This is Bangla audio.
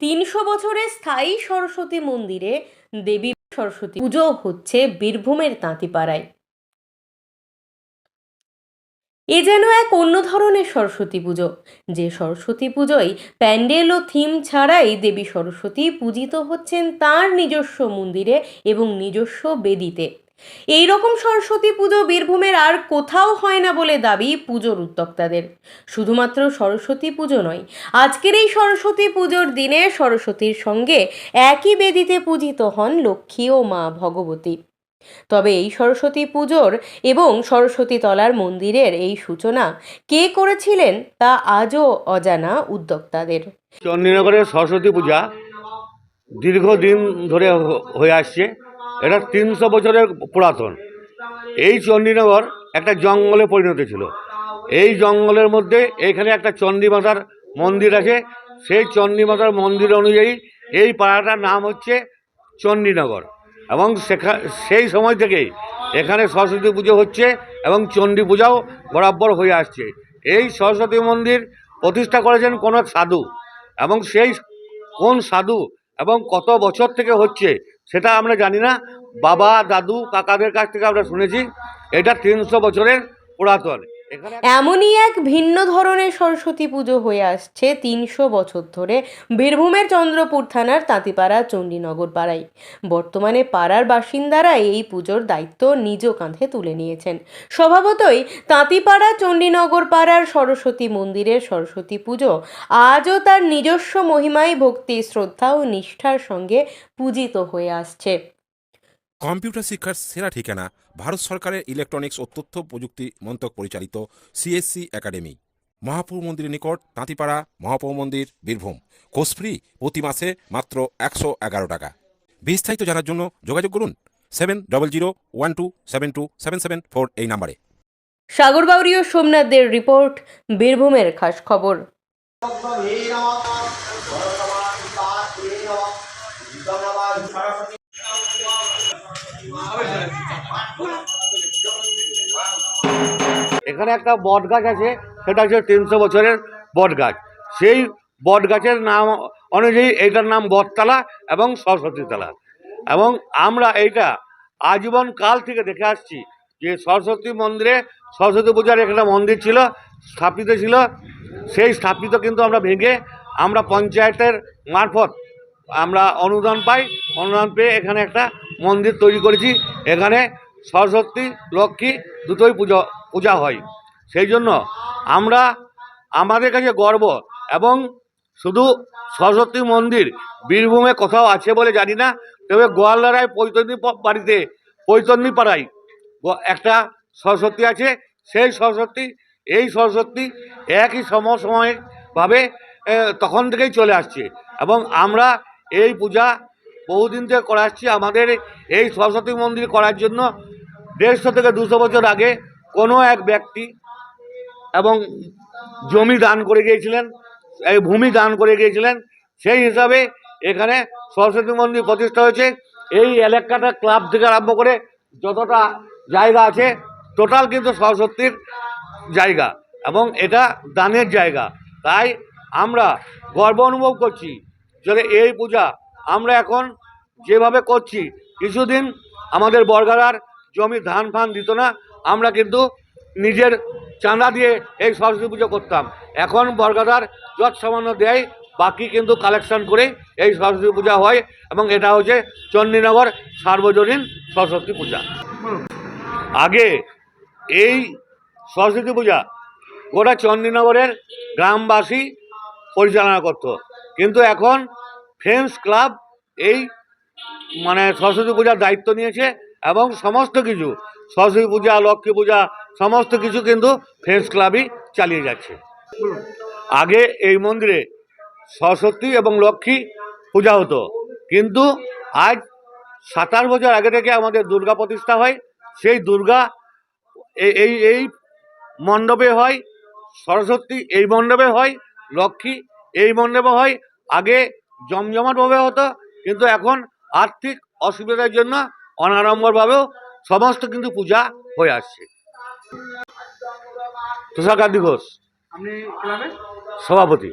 তিনশো বছরের স্থায়ী সরস্বতী মন্দিরে দেবী সরস্বতী পুজো হচ্ছে বীরভূমের তাঁতিপাড়ায়। এ যেন এক অন্য ধরনের সরস্বতী পুজো, যে সরস্বতী পুজোয় প্যান্ডেল ও থিম ছাড়াই দেবী সরস্বতী পূজিত হচ্ছেন তার নিজস্ব মন্দিরে এবং নিজস্ব বেদিতে। এই রকম সরস্বতী পুজো বীরভূমের আর কোথাও হয় না বলে দাবি পুজোর উদ্যোক্তাদের। শুধুমাত্র সরস্বতী পুজো নয়, আজকের এই সরস্বতী পুজোর দিনে সরস্বতীর সঙ্গে একই বেদিতে পূজিত হন লক্ষ্মী ও মা ভগবতী। তবে এই সরস্বতী পুজোর এবং সরস্বতী তলার মন্দিরের এই সূচনা কে করেছিলেন তা আজও অজানা উদ্যোক্তাদের। চণ্ডীনগরের সরস্বতী পূজা দীর্ঘদিন ধরে হয়ে আসছে। এটা তিনশো বছরের পুরাতন। এই চণ্ডীনগর একটা জঙ্গলে পরিণত ছিল। এই জঙ্গলের মধ্যে এখানে একটা চণ্ডী মাতার মন্দির আছে। সেই চণ্ডী মাতার মন্দির অনুযায়ী এই পাড়াটার নাম হচ্ছে চণ্ডীনগর। এবং সেখা, সেই সময় থেকেই এখানে সরস্বতী পুজো হচ্ছে এবং চণ্ডী পূজাও বরাবর হয়ে আসছে। এই সরস্বতী মন্দির প্রতিষ্ঠা করেছেন কোনো সাধু। এবং সেই কোন সাধু এবং কত বছর থেকে হচ্ছে সেটা আমরা জানি না। বাবা, দাদু, কাকাদের কাছ থেকে আমরা শুনেছি। এটা তিনশো বছরের পুরাতন। এমনই এক ভিন্ন ধরনের সরস্বতী পুজো হয়ে আসছে তিনশো বছর ধরে বীরভূমের চন্দ্রপুর থানার তাঁতিপাড়া চণ্ডীনগর পাড়ায়। বর্তমানে পাড়ার বাসিন্দারা এই পুজোর দায়িত্ব নিজ কাঁধে তুলে নিয়েছেন। স্বভাবতই তাঁতিপাড়া চণ্ডীনগর পাড়ার সরস্বতী মন্দিরের সরস্বতী পুজো আজও তার নিজস্ব মহিমায় ভক্তি, শ্রদ্ধা ও নিষ্ঠার সঙ্গে পূজিত হয়ে আসছে। কম্পিউটার শিক্ষার সেরা ঠিকানা ভারত সরকারের ইলেকট্রনিক্স ও তথ্য প্রযুক্তি মন্ত্রক পরিচালিত সিএসসি একাডেমি মহাপুর মন্দিরের নিকট তাঁতিপাড়া মহাপুর মন্দির বীরভূম কোর্স ফ্রি প্রতি মাসে মাত্র একশো এগারো টাকা বিস্তারিত জানার জন্য যোগাযোগ করুন seven double zero one two seven two seven seven four এই নাম্বারে সাগরবাউরি ও সোমনাথদের রিপোর্ট বীরভূমের খাস খবর এখানে একটা বট গাছ আছে, সেটা হচ্ছে তিনশো বছরের বট গাছ। সেই বট গাছের নাম অনুযায়ী এইটার নাম বটতলা এবং সরস্বতী তলা। এবং আমরা এইটা আজীবন কাল থেকে দেখে আসছি যে সরস্বতী মন্দিরে সরস্বতী পূজার একটা মন্দির ছিল, স্থাপিত ছিল। সেই স্থাপিত কিন্তু আমরা ভেঙে আমরা পঞ্চায়েতের মারফত আমরা অনুদান পাই, অনুদান পেয়ে এখানে একটা মন্দির তৈরি করেছি। এখানে সরস্বতী, লক্ষ্মী দুটোই পুজো, পূজা হয়। সেই জন্য আমরা আমাদের কাছে গর্ব এবং শুধু সরস্বতী মন্দির বীরভূমে কোথাও আছে বলে জানি না, তবে গোয়ালদারায় পৈতন্যী বাড়িতে পৈতন্যী পাড়ায় একটা সরস্বতী আছে। সেই সরস্বতী, এই সরস্বতী একই সমসময়ভাবে তখন থেকেই চলে আসছে। এবং আমরা এই পূজা বহুদিন থেকে করে আসছি। আমাদের এই সরস্বতী মন্দির করার জন্য দেড়শো থেকে দুশো বছর আগে কোনো এক ব্যক্তি এবং জমি দান করে গিয়েছিলেন, এই ভূমি দান করে গিয়েছিলেন। সেই হিসাবে এখানে সরস্বতী মন্দির প্রতিষ্ঠা হয়েছে। এই এলাকাটা ক্লাব থেকে আরম্ভ করে যতটা জায়গা আছে, টোটাল কিন্তু সরস্বতীর জায়গা এবং এটা দানের জায়গা। তাই আমরা গর্ব অনুভব করছি যে এই পূজা আমরা এখন যেভাবে করছি, কিছুদিন আমাদের বর্গারার জমি ধান ফান দিত না, আমরা কিন্তু নিজের চাঁদা দিয়ে এই সরস্বতী পুজো করতাম। এখন বর্গাদার যত সামান্য দেয়, বাকি কিন্তু কালেকশন করে এই সরস্বতী পূজা হয় এবং এটা হচ্ছে চণ্ডীনগর সার্বজনীন সরস্বতী পূজা। আগে এই সরস্বতী পূজা গোটা চণ্ডীনগরের গ্রামবাসী পরিচালনা করত। কিন্তু এখন ফ্রেন্ডস ক্লাব এই মানে সরস্বতী পূজার দায়িত্ব নিয়েছে এবং সমস্ত কিছু, সরস্বতী পূজা, লক্ষ্মী পূজা, সমস্ত কিছু কিন্তু ফ্রেন্ডস ক্লাবই চালিয়ে যাচ্ছে। আগে এই মন্দিরে সরস্বতী এবং লক্ষ্মী পূজা হতো, কিন্তু আজ সাতাশ বছর আগে থেকে আমাদের দুর্গা প্রতিষ্ঠা হয়, সেই দুর্গা এই- এই মণ্ডপে হয়, সরস্বতী এই মণ্ডপে হয়, লক্ষ্মী এই মণ্ডপে হয়, আগে জমজমাটভাবে হতো কিন্তু এখন আর্থিক অসুবিধার জন্য অনাড়ম্বরভাবেও সমস্ত কিন্তু পূজা হয়ে আসছে। তুষাকান্তি ঘোষ সভাপতি।